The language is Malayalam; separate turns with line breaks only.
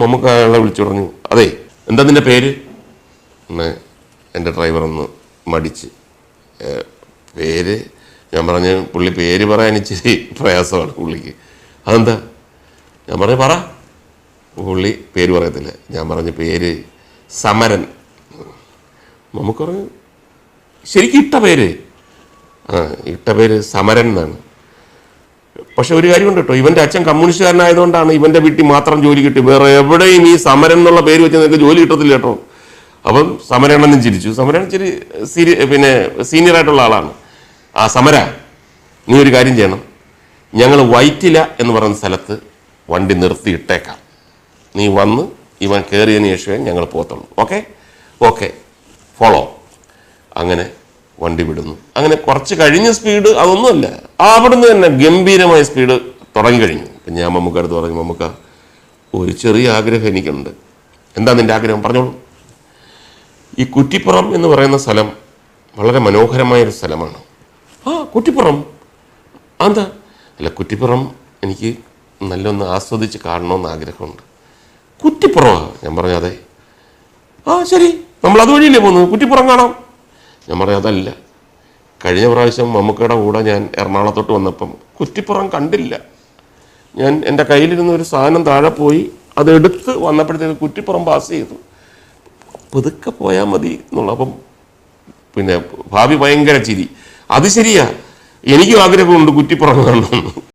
നമുക്ക് അയാളെ വിളിച്ചു പറഞ്ഞു. അതെ എന്താ നിന്റെ പേര്? എന്റെ ഡ്രൈവർ ഒന്ന് മടിച്ച് പേര് ഞാൻ പറഞ്ഞു പുള്ളി പേര് പറയാൻ ഇച്ചിരി പ്രയാസമാണ് പുള്ളിക്ക്. അതെന്താ? ഞാൻ പറഞ്ഞു പറ. പുള്ളി പേര് പറയത്തില്ല. ഞാൻ പറഞ്ഞു പേര് സമരൻ. നമുക്ക് പറഞ്ഞു ശരിക്കും ഇട്ട പേര്. ആ ഇട്ട പേര് സമരൻ എന്നാണ്. പക്ഷെ ഒരു കാര്യമുണ്ട് കേട്ടോ. ഇവന്റെ അച്ഛൻ കമ്മ്യൂണിസ്റ്റുകാരനായതുകൊണ്ടാണ് ഇവന്റെ വീട്ടിൽ മാത്രം ജോലി കിട്ടി. വേറെ എവിടെയും ഈ സമരം എന്നുള്ള പേര് വെച്ച് നിങ്ങൾക്ക് ജോലി കിട്ടത്തില്ല കേട്ടോ. അപ്പം സമരണെന്നും ചിരിച്ചു. സമരൻ ഇച്ചിരി സീരി പിന്നെ സീനിയർ ആയിട്ടുള്ള ആളാണ്. ആ സമര നീ ഒരു കാര്യം ചെയ്യണം. ഞങ്ങൾ വൈറ്റില എന്ന് പറയുന്ന സ്ഥലത്ത് വണ്ടി നിർത്തി ഇട്ടേക്കാം. നീ വന്ന് ഇവൻ കയറിയതിന് ശേഷമേ ഞങ്ങൾ പോകത്തുള്ളൂ. ഓക്കെ? ഓക്കെ. ഫോളോ അങ്ങനെ വണ്ടി വിടുന്നു. അങ്ങനെ കുറച്ച് കഴിഞ്ഞ സ്പീഡ് അതൊന്നുമല്ല. അവിടുന്ന് തന്നെ ഗംഭീരമായ സ്പീഡ് തുടങ്ങിക്കഴിഞ്ഞു. അപ്പം ഞാൻ മമ്മൂക്കടുത്ത് പറഞ്ഞു മമ്മൂക്ക ഒരു ചെറിയ ആഗ്രഹം എനിക്കുണ്ട്. എന്താ നിന്റെ ആഗ്രഹം? പറഞ്ഞോളൂ. ഈ കുറ്റിപ്പുറം എന്ന് പറയുന്ന സ്ഥലം വളരെ മനോഹരമായൊരു സ്ഥലമാണ്. ആ കുറ്റിപ്പുറം. എന്താ അല്ല കുറ്റിപ്പുറം എനിക്ക് നല്ലൊന്ന് ആസ്വദിച്ച് കാണണമെന്ന് ആഗ്രഹമുണ്ട്. കുറ്റിപ്പുറമാ? ഞാൻ പറഞ്ഞു അതെ. ആ ശരി. നമ്മൾ അതുവഴിയില്ലേ പോകുന്നത്? കുറ്റിപ്പുറം കാണാം. ഞാൻ പറഞ്ഞു അതല്ല. കഴിഞ്ഞ പ്രാവശ്യം മമ്മൂക്കയുടെ കൂടെ ഞാൻ എറണാകുളത്തോട്ട് വന്നപ്പം കുറ്റിപ്പുറം കണ്ടില്ല. ഞാൻ എന്റെ കയ്യിലിരുന്ന ഒരു സാധനം താഴെ പോയി അതെടുത്ത് വന്നപ്പോഴത്തേക്ക് കുറ്റിപ്പുറം പാസ് ചെയ്തു. പുതുക്കെ പോയാൽ മതി എന്നുള്ള അപ്പം പിന്നെ ഭാവി ഭയങ്കര ചിരി. അത് ശരിയാ. എനിക്കും ആഗ്രഹമുണ്ട് കുറ്റിപ്പുറം കാണണമെന്ന്.